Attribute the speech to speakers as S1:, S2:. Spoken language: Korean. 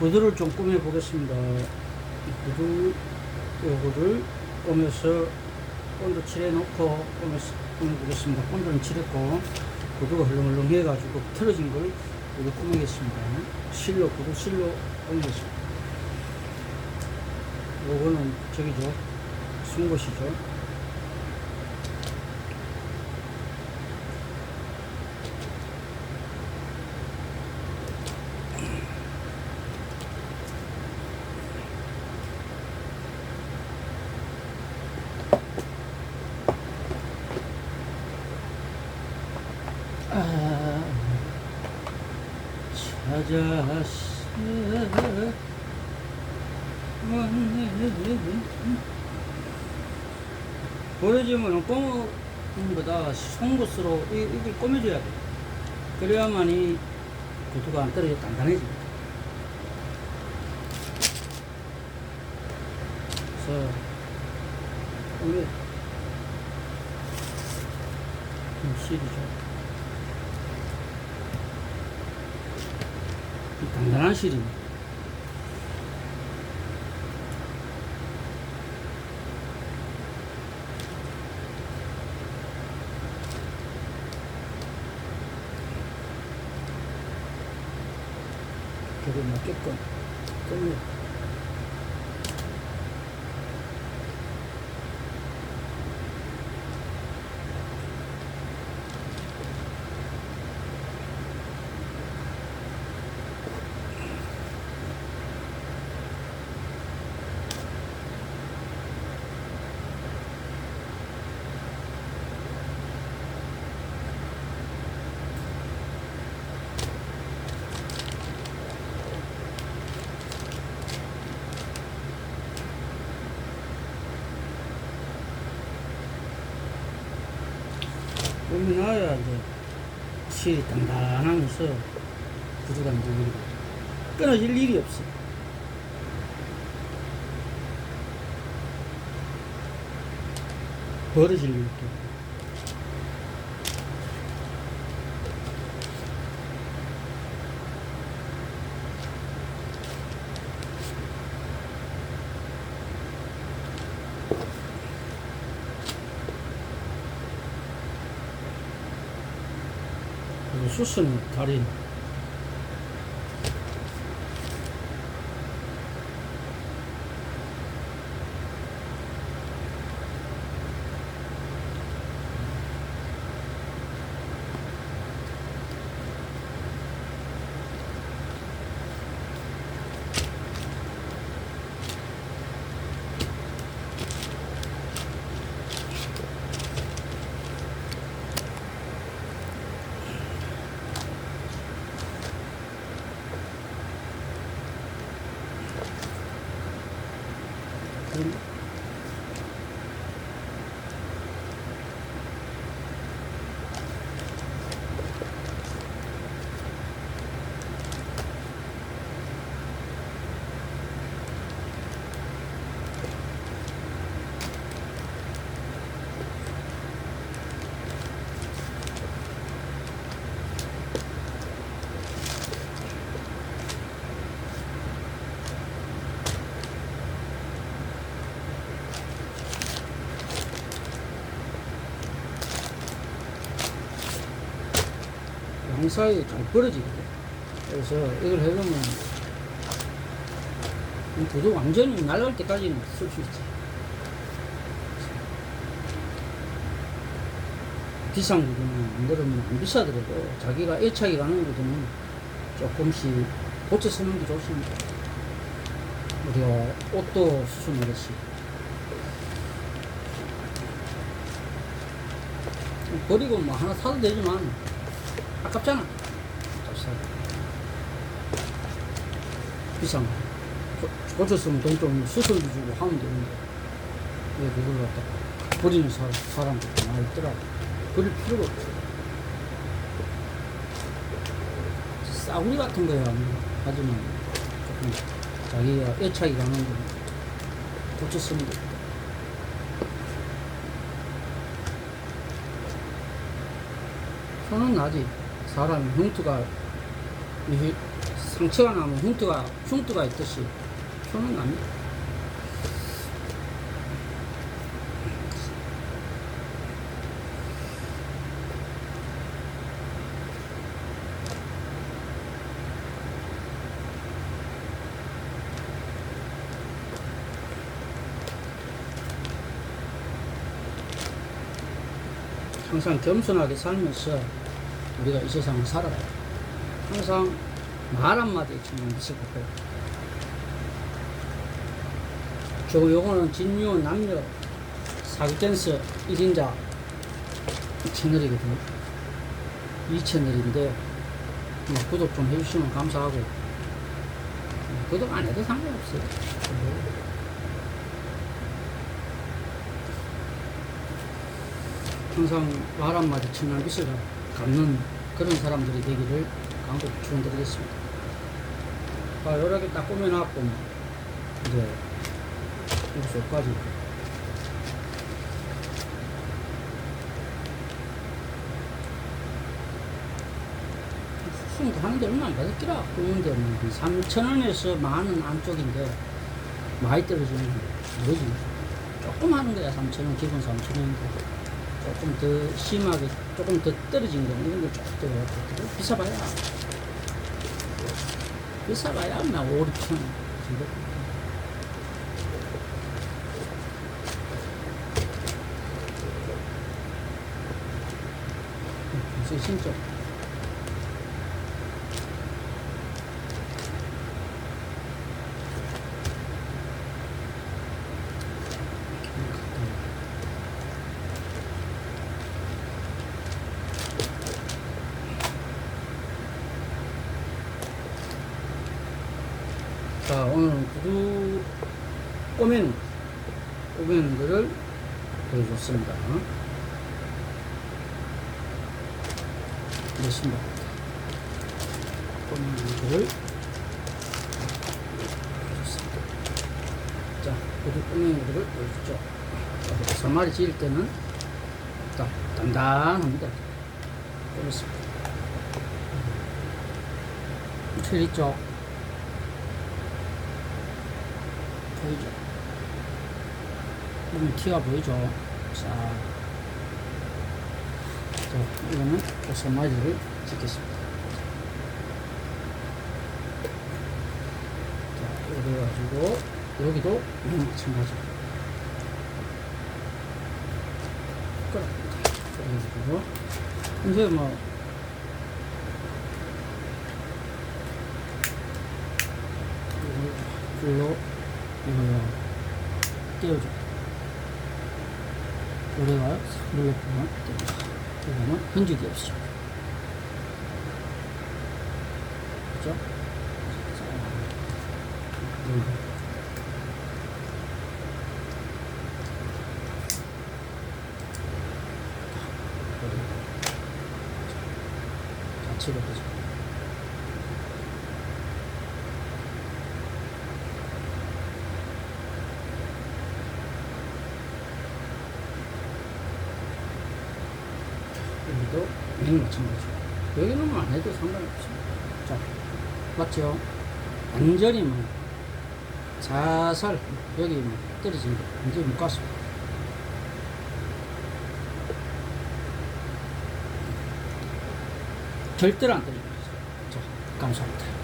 S1: 구두를 좀 꾸며 보겠습니다. 이 구두 요거를 꾸며서 본드 칠해 놓고 꾸며서 꾸며 보겠습니다. 본드는 칠했고 구두가 흘렁흘렁 해가지고 틀어진 걸 여기 꾸미겠습니다. 실로 구두 실로 꾸미겠습니다. 요거는 저기죠. 순곳이죠. 보여주면 꼬는 거다 송곳으로 이- 이걸 꼬매줘야 돼. 그래야만이 구두가 안 떨어져 단단해져. 그래서 좀 실이죠. 이 단단한 실입니다. 벽에 맞게끔 끊 어. 꾸미놔야 이제 실이 단단하면서 이제 이렇게 끊어질 일이 없어. 벌어질 일이 수스는 다리 그럼 양사이 잘 벌어지거든. 그래서 이걸 해보면 이 구두 완전히 날아갈 때까지는 쓸 수 있지. 비싼 구두는 안 그러면 안 비싸더라도 자기가 애착이 가는 구두는 조금씩 고쳐 쓰는 게 좋습니다. 우리가 옷도 수준이듯이 버리고 뭐 하나 사도 되지만 아깝잖아. 값싸. 비싼 거. 고- 고쳤으면 돈 좀 수술도 주고 하면 되는데 왜 그걸 갖다 버리는 사, 사람들도 많이 있더라고. 버릴 필요가 없어. 싸구리 같은 거야. 하지만 조금 자기가 애착이 가는 거 고쳤으면 돼. 손은 나지. 사람이 흉투가 이 상처가 나면 흉터가, 흉터가 있듯이 표는 납니다. 항상 겸손하게 살면서 우리가 이 세상을 살아가요. 항상 말 한마디에 중요한 것을 갖고 저 요거는 진유 남녀 사기 댄스 1인자 채널이거든요. 이 채널인데 뭐 구독 좀 해주시면 감사하고 뭐 구독 안 해도 상관없어요. 항상 말 한마디 청한 빛을 갚는 그런 사람들이 되기를 간곡히 축원드리겠습니다. 아, 이렇게 딱 꾸며놨고 뭐 이제 여기서까지. 수능 하는데 얼마 안 받았기라. 꾸는데 뭐 3천원에서 만원 안쪽인데 많이 떨어지는 거 뭐지. 조금 하는 거야 3천원 기본 3천원인데 조금 더 심하게 조금 더 떨어진 거 이런 걸 조금 더 비싸봐야. 비싸봐야 나 5, 6천. 정도 진짜 자 오늘 구두 꼬매는 꼬매는 거를 보여줬습니다. 됐습니다. 꼬매는 거를 보여줬습니다. 자 구두 꼬매는 거를 보여줬죠. 자, 사마리 지을 때는 딱 단단합니다. 꼬맸습니다. 틀 있죠 보이죠? 보면 티가 보이죠? 자, 자 이거는 오선마디를 찍겠습니다. 자, 이렇게 해가지고, 여기도 마찬가지. 그래가지고, 이제 뭐, 불로 이거요 띄워줘 노래가 눌러보면 띄워줘 이거는 흔적이 없어 그죠? 자, 이거. 같이 보자 여기도 맨 마찬가지. 여기는 안 해도 상관없습니다. 자, 맞죠? 완전히 뭐, 자살, 여기 뭐, 떨어진 거, 완전히 묶었습니다. 절대로 안 떨어집니다. 자, 감사합니다.